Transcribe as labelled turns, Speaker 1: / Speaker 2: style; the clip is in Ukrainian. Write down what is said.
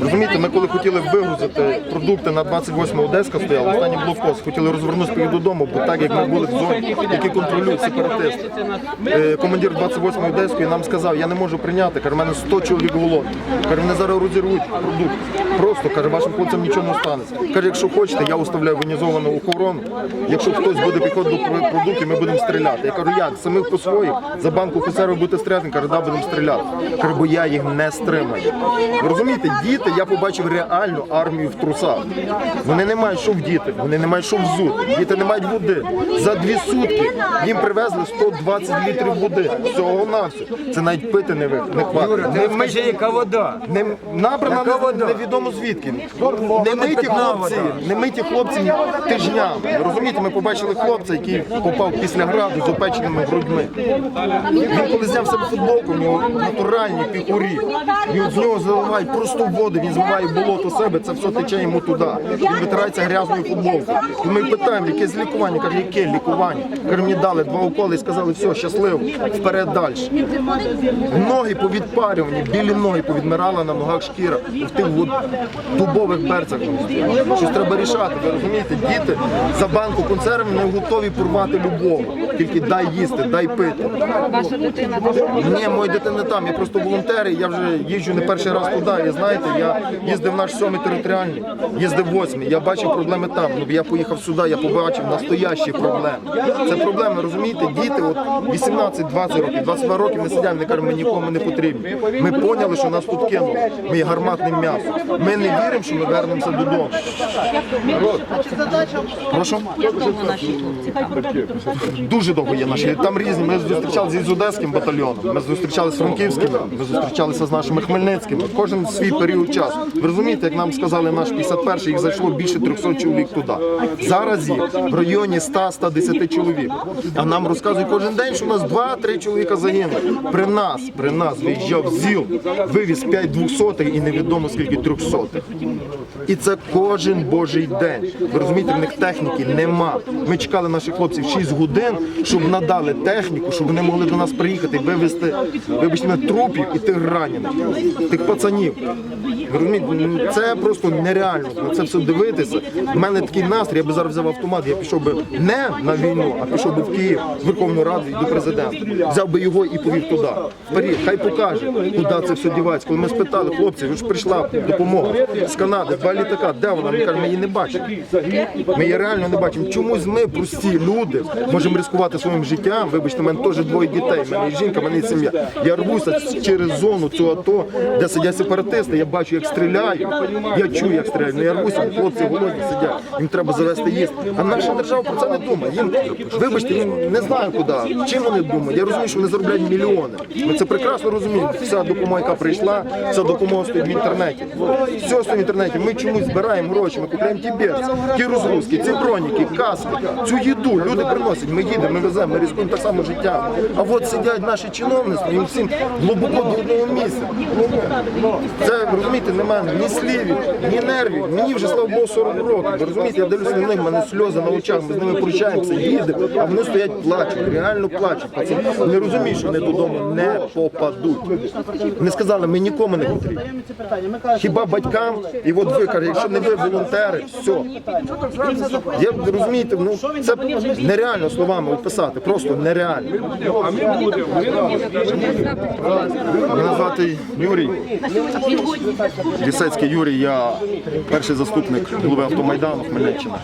Speaker 1: Розумієте, ми коли хотіли вигрузити продукти на 28 Одеська стояла, останній блокпост, хотіли розвернутися додому, бо так як ми були в зоні, які контролюють сепаратисти. Е, Командир 28 Одеської нам сказав, я не можу прийняти, каже, в мене 100 чоловік голодних. Каже, вони зараз розірвуть продукт. Просто каже, вашим хлопцям нічого не станеться. Каже, якщо хочете, я уставляю воєнізовану охорону. Якщо хтось буде підходити до продуктів, ми будемо стріляти. Я кажу, як самих по своїх за банку офіцерів будете стріляти? Каже, да, будемо стріляти. Каже, бо я їх не стримаю. Ви розумієте, діти, я побачив реальну армію в трусах. Вони не мають що вдіти, вони не мають що взути. Діти не мають води. За дві сутки їм привезли 120 літрів води. Всього на все. Це навіть пити не, ви- не хватить.
Speaker 2: Не скажи, яка вода.
Speaker 1: Не, набрана не-
Speaker 2: вода?
Speaker 1: невідомо звідки. Не миті хлопці, не миті хлопці тижнями. Розумієте, ми побачили хлопця, який попав після граду з опеченими грудьми. Він коли зняв себе футболку, у нього натуральні піхурі. І от з нього заливають просто воду, він змиває болото себе, це все тече йому туди. Він витирається грязною футболкою. І ми питаємо, яке лікування? Каже, яке лікування? Каже, мені дали два уколи і сказали, все, щасливо, вперед далі. Ноги повідпарювані, білі ноги повідмирала на ногах шкіра в тих от дубових берцях. Щось треба рішати. Ви розумієте, діти за банку консервів не готові порвати любов. Тільки дай їсти, дай пити.
Speaker 3: Ваша дитина
Speaker 1: Ні, моя дитина там. Я просто волонтер, я вже їжджу не перший раз туди. І знаєте, я їздив в наш сьомий територіальний, їздив восьмий. Я бачив проблеми там. Ну я поїхав сюди, я побачив настоящі проблеми. Це проблеми, розумієте? Діти, от 18-20 років, 22 років не сидять, не кажуть, ми нікому не потрібні. Ми поняли, що нас тут кинули. Ми є гарматним м'ясом. Ми не віримо, що ми вернемося додому. Прошу? Дуже довго є наші. Там різні. Ми зустрічалися з Одеським батальйоном, ми зустрічалися з Франківським, ми зустрічалися з нашими Хмельницькими. Кожен свій період часу. Ви розумієте, як нам сказали, наш 51-й, їх зайшло більше 300 чоловік туди. Зараз їх в районі 100-110 чоловік. А нам розказують кожен день, що у нас 2-3 чоловіка загинули. При нас, при нас виїжджав ЗІЛ, вивіз 5 двохсотих і невідомо скільки трьохсотих. І це кожен божий день. Ви розумієте, в них техніки нема. Ми чекали наших хлопців 6 годин, щоб надали техніку, щоб вони могли до нас приїхати і вивезти, вибачте, трупів і тих ранених, тих пацанів. Розумієте, ну, це просто нереально. На це все дивитися. У мене такий настрій, я би зараз взяв автомат, я пішов би не на війну, а пішов би в Київ, в Верховну Раду і до президента. Взяв би його і повів туди. Вперед, хай покаже, куди це все дівається. Коли ми спитали, хлопці, ви ж прийшла допомога з Канади, два літака, де вона? Ми кажемо, ми її не бачимо. Ми її реально не бачимо. Чомусь ми, прості люди, можемо ризикувати своїм життям. Вибачте, в мене теж двоє дітей, в мене є жінка, в мене є сім'я. Я рвуся через зону цього АТО, де сидять сепаратисти, я бачу, як стріляють, я чую, як стріляють. Ну я рвуся, хлопці голодні сидять, їм треба завести їсти. А наша держава про це не думає. Їм, вибачте, їм не знаю куди, чим вони думають. Я розумію, що вони заробляють мільйони. Ми це прекрасно розуміємо. Вся допомога, яка прийшла, вся допомога стоїть в інтернеті. Все стоїть в інтернеті. Ми чомусь збираємо гроші, ми купуємо ті берці, ті розгрузки, ці броніки, каски, цю їду. Люди приносять, ми їдемо, ми веземо, ми ризикуємо так само життя. А от сидять наші чиновництва, їм всім глибоко до одного місця. Це розумієте, немає ні слівів, ні нервів. Мені вже слава Богу 40 років. Ви розумієте, я дивлюся на них, в мене сльози на очах, ми з ними прощаємося, їдемо, а вони стоять, плачуть, реально плачуть. Пацани не розуміють, що вони додому не попадуть. Вони сказали, ми нікому не потрібні. Хіба батькам, і от ви кажете, якщо не ви волонтери, все. Я розумієте, ну це нереально словами описати, просто нереально. Мене звати Юрій. Лісецький Юрій, я перший заступник голови автомайдану Хмельниччини.